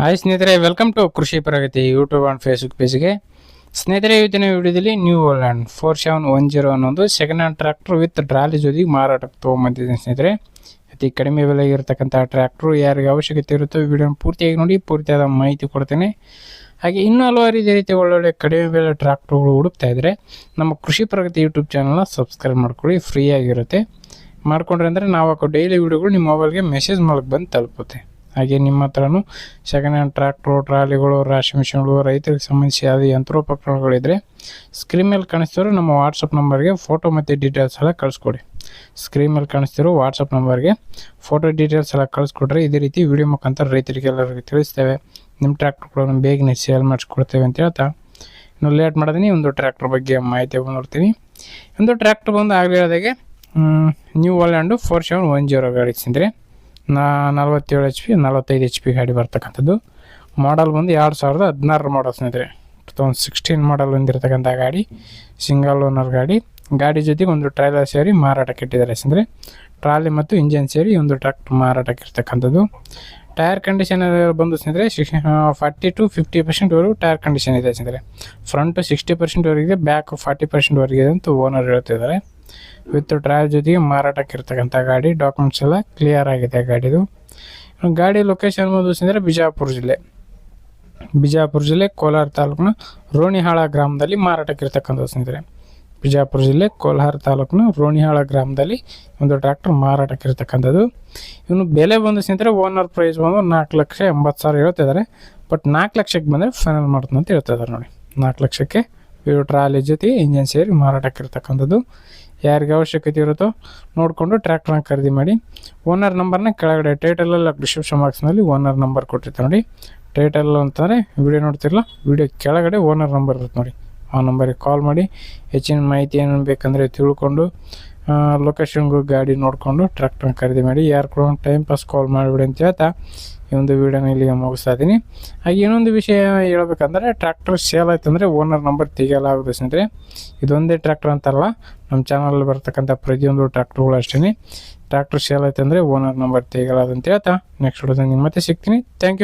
Hi ಸ್ನೇಹಿತರೆ welcome to Krishi Pragati YouTube and Facebook ಪೇಜ್ಗೆ ಸ್ನೇಹಿತರೆ ಇವತ್ತಿನ ವಿಡಿಯೋದಲ್ಲಿ New Holland four seven one zero ಅನ್ನೋದು second hand tractor with trolley ಜೊತೆಗೆ ಮಾರಾಟಕ್ಕೆ ತೊಗೊಂಬಂದಿದ್ದೀನಿ ಸ್ನೇಹಿತರೆ. ಅತಿ ಕಡಿಮೆ ಬೆಲೆಗೆ ಇರತಕ್ಕಂಥ ಟ್ರ್ಯಾಕ್ಟ್ರು ಯಾರಿಗೆ ಅವಶ್ಯಕತೆ ಇರುತ್ತೋ ವಿಡಿಯೋನ ಪೂರ್ತಿಯಾಗಿ ನೋಡಿ, ಪೂರ್ತಿಯಾದ ಮಾಹಿತಿ ಕೊಡ್ತೇನೆ. ಹಾಗೆ ಇನ್ನೂ ಹಲವಾರು ಇದೇ ರೀತಿ ಒಳ್ಳೊಳ್ಳೆ ಕಡಿಮೆ ಬೆಲೆ ಟ್ರ್ಯಾಕ್ಟ್ರುಗಳು ಹುಡುಕ್ತಾ ಇದ್ದರೆ ನಮ್ಮ ಕೃಷಿ ಪ್ರಗತಿ ಯೂಟ್ಯೂಬ್ ಚಾನಲ್ನ ಸಬ್ಸ್ಕ್ರೈಬ್ ಮಾಡ್ಕೊಳ್ಳಿ ಫ್ರೀಯಾಗಿರುತ್ತೆ ಮಾಡ್ಕೊಂಡ್ರೆ ಅಂದರೆ ನಾವು ಹಾಕೋ ಡೈಲಿ ವೀಡಿಯೋಗಳು ನಿಮ್ಮ ಮೊಬೈಲ್ಗೆ ಮೆಸೇಜ್ ಮೂಲಕ ಬಂದು ತಲುಪುತ್ತೆ. ಹಾಗೆ ನಿಮ್ಮ ಹತ್ರನೂ ಸೆಕೆಂಡ್ ಹ್ಯಾಂಡ್ ಟ್ರ್ಯಾಕ್ಟ್ರು ಟ್ರಾಲಿಗಳು, ರಾಶಿ ಮಿಷಿನ್ಗಳು, ರೈತರಿಗೆ ಸಂಬಂಧಿಸಿ ಯಂತ್ರೋಪಕರಣಗಳಿದ್ರೆ ಯಂತ್ರೋಪಕರಣಗಳಿದ್ದರೆ ಸ್ಕ್ರೀನ್ ಮೇಲೆ ಕಾಣಿಸ್ತಿರೋ ನಮ್ಮ ವಾಟ್ಸಪ್ ನಂಬರ್ಗೆ ಫೋಟೋ ಮತ್ತು ಡೀಟೇಲ್ಸ್ ಎಲ್ಲ ಕಳಿಸ್ಕೊಡಿ. ಸ್ಕ್ರೀನ್ ಮೇಲೆ ಕಾಣಿಸ್ತಿರೋ ವಾಟ್ಸಪ್ ನಂಬರ್ಗೆ ಫೋಟೋ ಡೀಟೇಲ್ಸ್ ಎಲ್ಲ ಕಳಿಸ್ಕೊಟ್ರೆ ಇದೇ ರೀತಿ ವಿಡಿಯೋ ಮುಖಾಂತರ ರೈತರಿಗೆ ಎಲ್ಲರಿಗೂ ತಿಳಿಸ್ತೇವೆ. ನಿಮ್ಮ ಟ್ರ್ಯಾಕ್ಟ್ರುಗಳನ್ನು ಬೇಗನೆ ಸೇಲ್ ಮಾಡಿಸ್ಕೊಡ್ತೇವೆ ಅಂತ ಹೇಳ್ತಾ. ಇನ್ನು ಲೇಟ್ ಮಾಡಿದೀನಿ ಒಂದು ಟ್ರ್ಯಾಕ್ಟ್ರ್ ಬಗ್ಗೆ ಮಾಹಿತಿ ಬಂದಿರ್ತೀನಿ ಒಂದು ಟ್ರ್ಯಾಕ್ಟ್ರ್ ಬಂದು ಆಗಲಿರೋದಾಗೆ New Holland four seven one zero ಗಾಡಿ ಸಿಂದರೆ ನಾ ನಲ್ವತ್ತೇಳು ಎಚ್ ಪಿ ನಲ್ವತ್ತೈದು ಎಚ್ ಪಿ ಗಾಡಿ ಬರ್ತಕ್ಕಂಥದ್ದು. ಮಾಡಲ್ ಬಂದು ಎರಡು ಸಾವಿರದ ಹದಿನಾರರ ಮಾಡಲ್ ಸ್ನೇಹಿತರೆ ಟು ತೌಸಂಡ್ ಸಿಕ್ಸ್ಟೀನ್ ಮಾಡಲ್ ಹೊಂದಿರತಕ್ಕಂಥ ಗಾಡಿ ಸಿಂಗಲ್ ಓನರ್ ಗಾಡಿ. ಗಾಡಿ ಜೊತೆಗೆ ಒಂದು ಟ್ರೈಲರ್ ಸೇರಿ ಮಾರಾಟಕ್ಕೆ ಇಟ್ಟಿದ್ದಾರೆ ಅಂದರೆ ಟ್ರಾಲಿ ಮತ್ತು ಇಂಜಿನ್ ಸೇರಿ ಒಂದು ಟ್ರ್ಯಾಕ್ಟರ್ ಮಾರಾಟಕ್ಕೆ ಇರ್ತಕ್ಕಂಥದ್ದು. ಟೈರ್ ಕಂಡೀಷನ್ ಬಂದು ಸ್ನೇಹಿತರೆ ಸಿಕ್ಸ್ ಫಾರ್ಟಿ ಟು ಫಿಫ್ಟಿ ಪರ್ಸೆಂಟ್ವರೆಗೂ ಟೈರ್ ಕಂಡೀಷನ್ ಇದೆ ಸ್ನೇಹಿತರೆ. ಫ್ರಂಟು ಸಿಕ್ಸ್ಟಿ ಪರ್ಸೆಂಟ್ವರೆಗೆ ಬ್ಯಾಕ್ ಫಾರ್ಟಿ ಪರ್ಸೆಂಟ್ವರೆಗೆ ಇದೆ ಅಂತ ಓನರ್ ಹೇಳ್ತಿದ್ದಾರೆ. ವಿತ್ ಡ್ರೈವ್ ಜೊತೆಗೆ ಮಾರಾಟಕ್ಕೆ ಇರ್ತಕ್ಕಂಥ ಗಾಡಿ ಡಾಕ್ಯುಮೆಂಟ್ಸ್ ಎಲ್ಲ ಕ್ಲಿಯರ್ ಆಗಿದೆ ಗಾಡಿದು. ಗಾಡಿ ಲೊಕೇಶನ್ ಬಂದು ಅಂದರೆ ಬಿಜಾಪುರ ಜಿಲ್ಲೆ. ಬಿಜಾಪುರ ಜಿಲ್ಲೆ ಕೋಲಾರ ತಾಲೂಕಿನ ರೋಣಿಹಾಳ ಗ್ರಾಮದಲ್ಲಿ ಮಾರಾಟಕ್ಕೆ ಇರ್ತಕ್ಕಂಥ ಸ್ನೇಹಿತರೆ ಬಿಜಾಪುರ ಜಿಲ್ಲೆ ಕೋಲಾರ ತಾಲೂಕಿನ ರೋಣಿಹಾಳ ಗ್ರಾಮದಲ್ಲಿ ಒಂದು ಟ್ರ್ಯಾಕ್ಟರ್ ಮಾರಾಟಕ್ಕೆ ಇರ್ತಕ್ಕಂಥದ್ದು. ಇವನು ಬೆಲೆ ಬಂದು ಸ್ನೇಹಿತರೆ ಓನರ್ ಪ್ರೈಸ್ ಬಂದು ನಾಲ್ಕು ಲಕ್ಷ ಎಂಬತ್ತು ಸಾವಿರ ಹೇಳ್ತಿದ್ದಾರೆ ಬಟ್ ನಾಲ್ಕು ಲಕ್ಷಕ್ಕೆ ಬಂದರೆ ಫೈನಲ್ ಮಾಡ್ತೀನಿ ಅಂತ ಹೇಳ್ತಿದ್ದಾರೆ ನೋಡಿ. ನಾಲ್ಕು ಲಕ್ಷಕ್ಕೆ ಇವು ಟ್ರಾಲಿ ಜೊತೆ ಇಂಜನ್ ಸೇರಿ ಮಾರಾಟಕ್ಕೆ ಇರ್ತಕ್ಕಂಥದ್ದು ಯಾರಿಗೆ ಅವಶ್ಯಕತೆ ಇರುತ್ತೋ ನೋಡಿಕೊಂಡು ಟ್ರ್ಯಾಕ್ಟರ್ನ ಖರೀದಿ ಮಾಡಿ. ಓನರ್ ನಂಬರ್ನ ಕೆಳಗಡೆ ಟೈಟಲಲ್ಲ ಡಿಸ್ಕ್ರಿಪ್ಷನ್ ಬಾಕ್ಸ್ನಲ್ಲಿ ಓನರ್ ನಂಬರ್ ಕೊಟ್ಟಿರ್ತಾರೆ ನೋಡಿ. ಟೈಟಲ್ ಅಂತಂದರೆ ವಿಡಿಯೋ ನೋಡ್ತಿರಲ್ಲ ವಿಡಿಯೋ ಕೆಳಗಡೆ ಓನರ್ ನಂಬರ್ ಇರುತ್ತೆ ನೋಡಿ. ಆ ನಂಬರಿಗೆ ಕಾಲ್ ಮಾಡಿ, ಹೆಚ್ಚಿನ ಮಾಹಿತಿ ಏನು ಬೇಕಂದರೆ ತಿಳ್ಕೊಂಡು ಲೊಕೇಶನ್ಗೂ ಗಾಡಿ ನೋಡಿಕೊಂಡು ಟ್ರ್ಯಾಕ್ಟ್ರನ್ನ ಖರೀದಿ ಮಾಡಿ ಯಾರು ಕೂಡ ಒಂದು ಟೈಮ್ ಪಾಸ್ ಕಾಲ್ ಮಾಡಿಬಿಡಿ ಅಂತ ಹೇಳ್ತಾ ಈ ಒಂದು ವೀಡಿಯೋನ ಇಲ್ಲಿಗೆ ಮುಗಿಸ್ತಾ ಇದ್ದೀನಿ. ಹಾಗೆ ಇನ್ನೊಂದು ವಿಷಯ ಹೇಳ್ಬೇಕಂದ್ರೆ ಟ್ರ್ಯಾಕ್ಟರ್ ಸೇಲ್ ಆಯ್ತು ಅಂದರೆ ಓನರ್ ನಂಬರ್ ತೆಗೆಯಲಾಗುತ್ತೆ ಸ್ನೇಹಿತರೆ. ಇದೊಂದೇ ಟ್ರ್ಯಾಕ್ಟರ್ ಅಂತಲ್ಲ ನಮ್ಮ ಚಾನಲಲ್ಲಿ ಬರ್ತಕ್ಕಂಥ ಪ್ರತಿಯೊಂದು ಟ್ರ್ಯಾಕ್ಟರ್ಗಳು ಅಷ್ಟೇ ಟ್ರ್ಯಾಕ್ಟರ್ ಸೇಲ್ ಆಯ್ತು ಅಂದರೆ ಓನರ್ ನಂಬರ್ ತೆಗಿಯಲಾದ ಅಂತ ಹೇಳ್ತಾ ನೆಕ್ಸ್ಟ್ ವಿಡಿಯೋದಲ್ಲಿ ಮತ್ತೆ ಸಿಗ್ತೀನಿ. Thank you